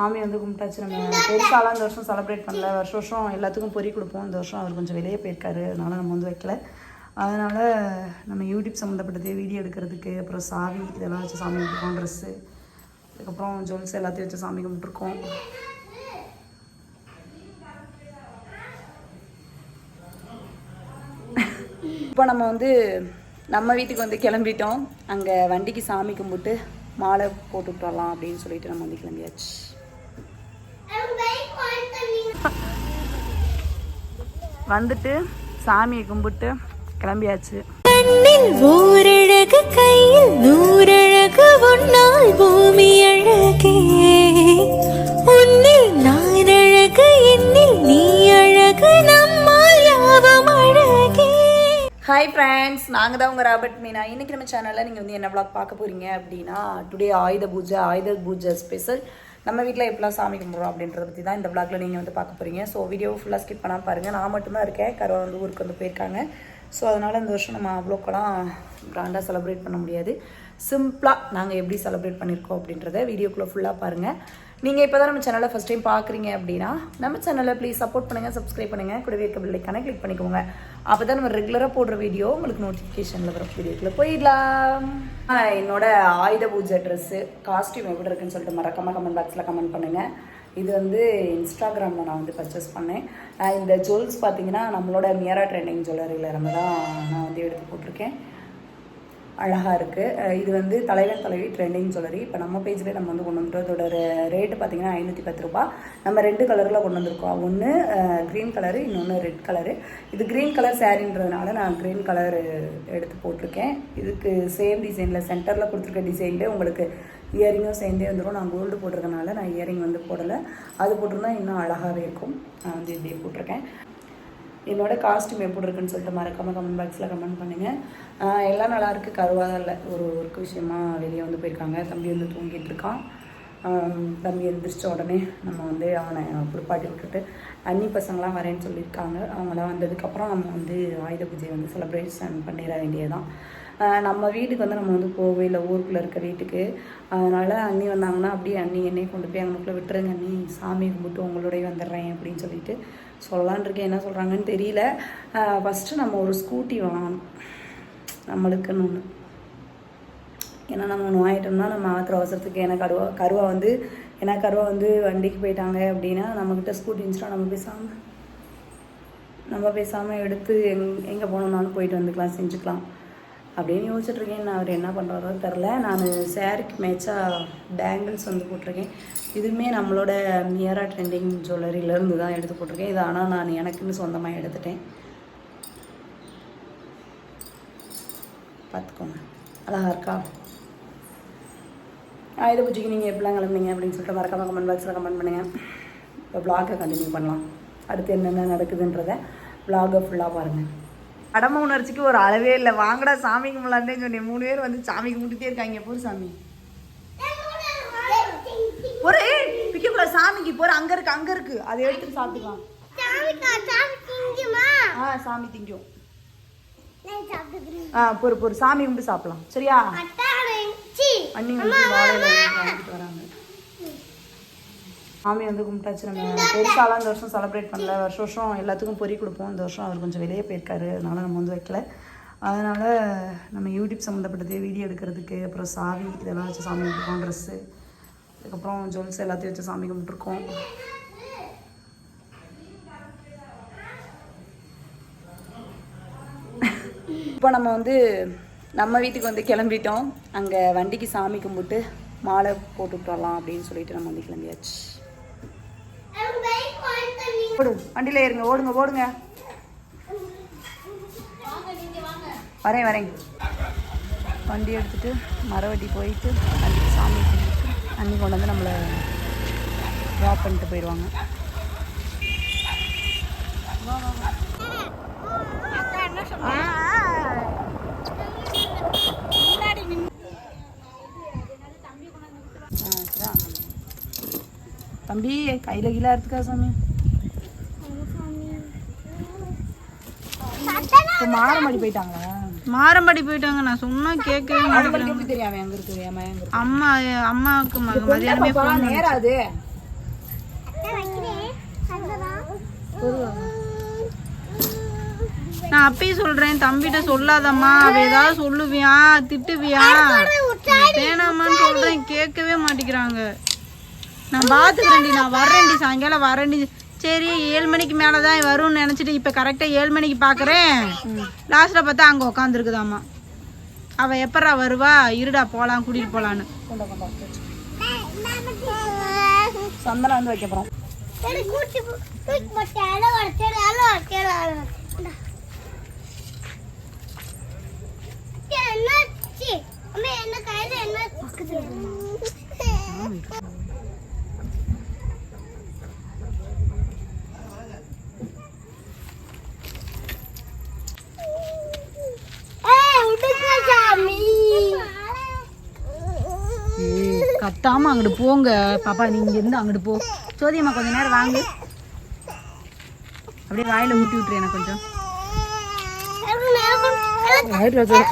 சாமி வந்து கும்பிட்டாச்சு. நம்ம பெருசாலாம் இந்த வருஷம் செலிப்ரேட் பண்ணல. வருஷம் வருஷம் எல்லாத்துக்கும் பொறி கொடுப்போம். இந்த வருஷம் அவர் கொஞ்சம் வெளியே போயிருக்காரு. அதனால் நம்ம வந்து வைக்கல. அதனால் நம்ம யூடியூப் சம்மந்தப்பட்டது வீடியோ எடுக்கிறதுக்கு அப்புறம் சாவி இதெல்லாம் வச்சு சாமி கும்பிட்டுருக்கோம் ட்ரெஸ்ஸு அதுக்கப்புறம் ஜுவல்ஸ் எல்லாத்தையும் வச்சு சாமி கும்பிட்டுருக்கோம். இப்போ நம்ம வந்து நம்ம வீட்டுக்கு வந்து கிளம்பிட்டோம். அங்கே வண்டிக்கு சாமி கும்பிட்டு மாலை போட்டு வரலாம் அப்படின்னு சொல்லிட்டு நம்ம வந்து கிளம்பியாச்சு. வந்துட்டு சாமியை கும்பிட்டு கிளம்பியாச்சு. கண்ணில் ஓரழகு கையில் நூறழகு உன்னால் பூமி அழகே. உன்னில் நான் அழகு என்னில் நீ அழகு நம்மால் யாவும் அழகே. ஹாய் ஃப்ரெண்ட்ஸ் நாங்கள் தான் உங்கள் ராபர்ட் மீனா. இன்றைக்கி நம்ம சேனலில் நீங்கள் வந்து என்ன vlog பார்க்க போகிறீங்க அப்படின்னா டுடே ஆயுத பூஜை ஆயுத பூஜை ஸ்பெஷல் நம்ம வீட்டில் எப்படிலாம் சாமி கும்பிட்றோம் அப்படின்றத பற்றி தான் இந்த vlogல நீங்கள் வந்து பார்க்க போகிறீங்க ஸோ வீடியோ ஃபுல்லாக ஸ்கிப் பண்ணாமல் பாருங்கள் நான் மட்டும்தான் இருக்கேன். கருவா வந்து ஊருக்கு வந்து போயிருக்காங்க. ஸோ அதனால் இந்த வருஷம் நம்ம அவ்வளோக்கெல்லாம் கிராண்டாக செலிப்ரேட் பண்ண முடியாது. சிம்பிளாக நாங்கள் எப்படி செலிப்ரேட் பண்ணியிருக்கோம் அப்படின்றத வீடியோக்குள்ளே ஃபுல்லாக பாருங்கள் நீங்கள் இப்போ தான் நம்ம சேனலை ஃபஸ்ட் டைம் பார்க்குறீங்க அப்படின்னா நம்ம சேனலை ப்ளீஸ் சப்போர்ட் பண்ணுங்கள் சப்ஸ்கிரைப் பண்ணுங்கள் கூடவே இருக்க பில்லைக்கான கிளிக் பண்ணிக்கோங்க. அப்போ தான் நம்ம ரெகுலராக போடுற வீடியோ உங்களுக்கு நோட்டிஃபிகேஷனில் வர வீடியோக்குள்ளே போயிடலாம். என்னோட ஆயுத பூஜை ட்ரெஸ்ஸு காஸ்ட்யூம் எப்படி இருக்குன்னு சொல்லிட்டு மறக்காம கமெண்ட் பாக்ஸில் கமெண்ட் பண்ணுங்கள் இது வந்து இன்ஸ்டாகிராமில் நான் வந்து பர்ச்சேஸ் பண்ணேன். இந்த ஜுவல்ஸ் பார்த்தீங்கன்னா நம்மளோட மியரா ட்ரெண்டிங் ஜுவல்லரியில் நம்ம தான் நான் வந்து எடுத்து போட்டிருக்கேன். அழகாக இருக்குது இது வந்து தலைவன் தலைவி ட்ரெண்டிங் ஜுவல்லரி இப்போ நம்ம பேஜ்லேயே நம்ம வந்து கொண்டு வந்துட்டோம் இதோட ரேட்டு பார்த்தீங்கன்னா ஐநூற்றி பத்து ரூபா. நம்ம ரெண்டு கலரில் கொண்டு வந்திருக்கோம். ஒன்று க்ரீன் கலரு இன்னொன்று ரெட் கலரு இது க்ரீன் கலர் சாரின்றதுனால நான் க்ரீன் கலர் எடுத்து போட்டிருக்கேன். இதுக்கு சேம் டிசைனில் சென்டரில் கொடுத்துருக்க டிசைன்லேயே உங்களுக்கு இயரிங்கும் சேர்ந்தே வந்துடும் நான் கோல்டு போட்டிருக்கனால நான் இயரிங் வந்து போடலை. அது போட்டிருந்தா இன்னும் அழகாகவே இருக்கும். நான் வந்து இப்படியே போட்டிருக்கேன். என்னோட காஸ்ட்யூம் எப்படி இருக்குன்னு சொல்லிட்டு மறக்காம கமெண்ட் பாக்ஸில் கமெண்ட் பண்ணுங்கள் எல்லாம் நல்லா இருக்குது கருவாக இல்லை ஒரு ஒர்க் விஷயமா வெளியே வந்து போயிருக்காங்க. தம்பி வந்து தூங்கிட்டு இருக்கான். தம்பி எழுந்திரிச்ச உடனே நம்ம வந்து அவனை குளிப்பாட்டி விட்டுட்டு அன்னி பசங்களாம் வரேன்னு சொல்லியிருக்காங்க. அவங்களாம் வந்ததுக்கப்புறம் நம்ம வந்து ஆயுத பூஜையை வந்து செலிப்ரேஷன் பண்ணிட வேண்டியதுதான். நம்ம வீட்டுக்கு வந்து நம்ம வந்து போகவே இல்லை. ஊருக்குள்ளே இருக்க வீட்டுக்கு. அதனால் அண்ணி வந்தாங்கன்னா அப்படியே அண்ணி என்னையே கொண்டு போய் அங்கனுக்குள்ளே விட்டுருங்க அண்ணி. சாமி கும்பிட்டு உங்களோடய வந்துடுறேன் அப்படின்னு சொல்லிட்டு சொல்லலான் இருக்கேன் என்ன சொல்கிறாங்கன்னு தெரியல. ஃபஸ்ட்டு நம்ம ஒரு ஸ்கூட்டி வாங்கணும். நம்மளுக்குன்னு. ஒன்று ஏன்னா நம்ம ஒன்று வாங்கிட்டோம்னா நம்ம ஆத்திர அவசரத்துக்கு ஏன்னா கருவா கருவா வந்து ஏன்னா கருவா வந்து வண்டிக்கு போயிட்டாங்க அப்படின்னா நம்மக்கிட்ட ஸ்கூட்டி இருந்துச்சுன்னா நம்ம பேசாமல் நம்ம பேசாமல் எடுத்து எங் எங்கே போகணுன்னாலும் போயிட்டு வந்துக்கலாம் செஞ்சுக்கலாம். அப்படின்னு யோசிச்சுட்ருக்கேன். நான் அவர் என்ன பண்ணுறாரோ தெரில நான் சேரீக்கு மேட்சாக பேங்கிள்ஸ் வந்து போட்டிருக்கேன். இதுவுமே நம்மளோட மியரா ட்ரெண்டிங் ஜுவல்லரியிலேருந்து தான் எடுத்து போட்டிருக்கேன். இது ஆனால் நான் எனக்குன்னு சொந்தமாக எடுத்துட்டேன். பார்த்துக்கோங்க. அழகா இருக்கா? ஆயுத பூஜைக்கு நீங்கள் எப்படிலாம் கிளம்புனீங்க அப்படின்னு சொல்லிட்டு மறக்காம கமெண்ட் பாக்ஸில் கமெண்ட் பண்ணுங்கள் இப்போ vlog-அ கண்டினியூ பண்ணலாம். அடுத்து என்னென்ன நடக்குதுன்றதை ப்ளாகை ஃபுல்லாக பாருங்கள் கடமை உணர்ச்சிக்கு ஒரு அளவே இல்லை. வாங்கடா சாமி கும்பலான்னே சொன்னேன். மூணு பேர் வந்து சாமி கும்பிட்டுட்டே இருக்காங்க. போர் சாமி. ஒரு பிக்கப்புல சாமிக்கு போற. அங்க இருக்கு அங்க இருக்கு. அதை எடுத்து சாப்பிட்டுக்கலாம். ஆ சாமி திங்கும். ஆ பொறு பொறு. சாமி கும்பிட்டு சாப்பிடலாம். சரியா? அண்ணி வாழையில வாங்கிட்டு வராங்க. சாமி வந்து கும்பிட்டாச்சு. நம்ம பெருசாலாம் இந்த வருஷம் செலிப்ரேட் பண்ணல. வருஷம் வருஷம் எல்லாத்துக்கும் பொறி கொடுப்போம். இந்த வருஷம் அவர் கொஞ்சம் வெளியே போயிருக்காரு. அதனால் நம்ம வந்து வைக்கல. அதனால் நம்ம யூடியூப் சம்மந்தப்பட்டது வீடியோ எடுக்கிறதுக்கு அப்புறம் சாவி இதெல்லாம் வச்சு சாமி கும்பிட்டுருக்கோம் ட்ரெஸ்ஸு அதுக்கப்புறம் ஜுவல்ஸ் எல்லாத்தையும் வச்சு சாமி கும்பிட்டுருக்கோம். இப்போ நம்ம வந்து நம்ம வீட்டுக்கு வந்து கிளம்பிட்டோம். அங்கே வண்டிக்கு சாமி கும்பிட்டு மாலை போட்டுட்டு வரலாம் அப்படின்னு சொல்லிட்டு நம்ம வந்து கிளம்பியாச்சு. ஓடு வண்டியில் ஏறுங்க ஓடுங்க ஓடுங்க. வரேன் வரேன். வண்டி எடுத்துட்டு மரவட்டி போயிட்டு வண்டிக்கு சாமி கும்பிட்டு அன்னி கொண்டு வந்து நம்மளை ட்ராப் பண்ணிட்டு போயிடுவாங்க. தம்பி கையில் கீழே எடுத்துக்கா சாமி. இப்போ மாரமடி போயிட்டாங்களா? மாரம்படி போயிட்டாங்க. நான் சொன்னா கேட்கவே மாட்டேன் தெரியாம எங்க இருக்கு அம்மா அம்மாவுக்கு மதியானமே பாப்பா, நேரம் அது நான் அப்பயும் சொல்றேன் தம்பிட்ட சொல்லாதம்மா. அவ ஏதாவது சொல்லுவியா? திட்டுவியா? வேணாமான்னு சொல்றேன். கேட்கவே மாட்டேங்கிறாங்க. நான் பாத்துக்கிறேன்டி. நான் வர்றேன்டி. சாயங்காலம் வரேன்டி சரி ஏழு மணிக்கு மேலதான் வரும்னு நினைச்சிட்டு இப்ப கரெக்டா ஏழு மணிக்கு பாக்குறேன். லாஸ்ட்ல பார்த்தா அங்க உட்காந்துருக்குதாம்மா அவ எப்பரா வருவா? இருடா கொண்டா கொண்டா சந்தனம் வந்து வைக்க போகிறோம் என்ன கையில என்ன கத்தாம அங்கிட்டு போங்க. பாப்பா நீங்க இருந்து அங்கிட்டு போ. சோதியம்மா கொஞ்ச நேரம் வாங்க. அப்படியே வாயில ஊட்டி விட்டுரு எனக்கு கொஞ்சம்.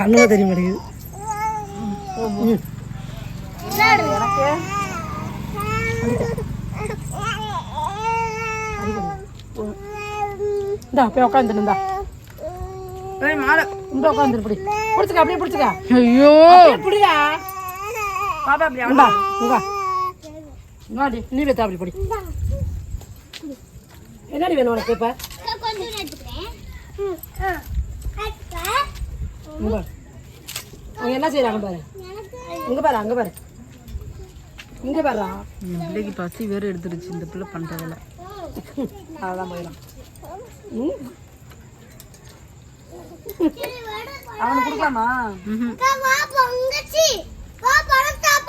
கண்ணுல தெரிய மாட்டேங்குது. இந்தா போய் உட்காந்துட்டு இந்தா. ஏய், மாலை. இந்த உட்காந்துரு பிடி. பிடிச்சுக்க அப்படியே பிடிச்சுக்க. ஐயோ. பிடிடா. பாப்பா அப்படி நீ வைத்தா அப்படி பிடி. என்னடி வேணும் உனக்கு இப்ப? பாரு. அவங்க என்ன செய்யறாங்க பாரு? இங்க பாரு அங்க பாரு. இங்க இந்த பிள்ளைக்கு பசி வேற எடுத்துருச்சு இந்த பிள்ளை பண்றதுல அதான் போயிடும். அவனுக்கு கொடுக்கலாமா?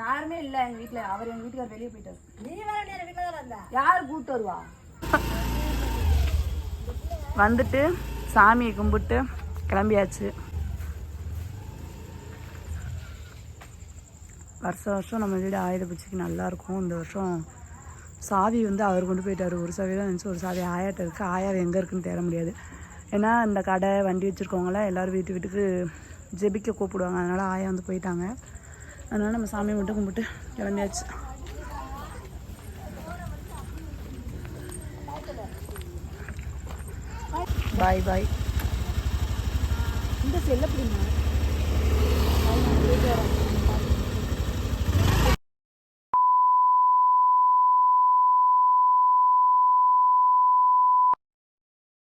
யாருமே இல்ல எங்க வீட்ல. அவர் எங்க வீட்டுக்கார் வெளியே போயிட்டாரு நீ வர வீட்டுல தான் இருந்தா? யார் கூட்டு வருவா? வந்துட்டு சாமியை கும்பிட்டு கிளம்பியாச்சு. வருஷம் வருஷம் நம்ம வீடு ஆயுத பூஜைக்கு நல்லா இருக்கும். இந்த வருஷம் சாவி வந்து அவர் கொண்டு போயிட்டார். ஒரு சாவி தான் இருந்துச்சு ஒரு சாவி ஆயாட்ட இருக்குது ஆயாவை எங்கே இருக்குன்னு தேட முடியாது. ஏன்னா இந்த கடை வண்டி வச்சுருக்கவங்களாம் எல்லோரும் வீட்டு வீட்டுக்கு ஜெபிக்க கூப்பிடுவாங்க. அதனால் ஆயா வந்து போயிட்டாங்க. அதனால் நம்ம சாமியை மட்டும் கும்பிட்டு கிளம்பியாச்சு. பாய் பாய் இந்த செல்ல பிடிமா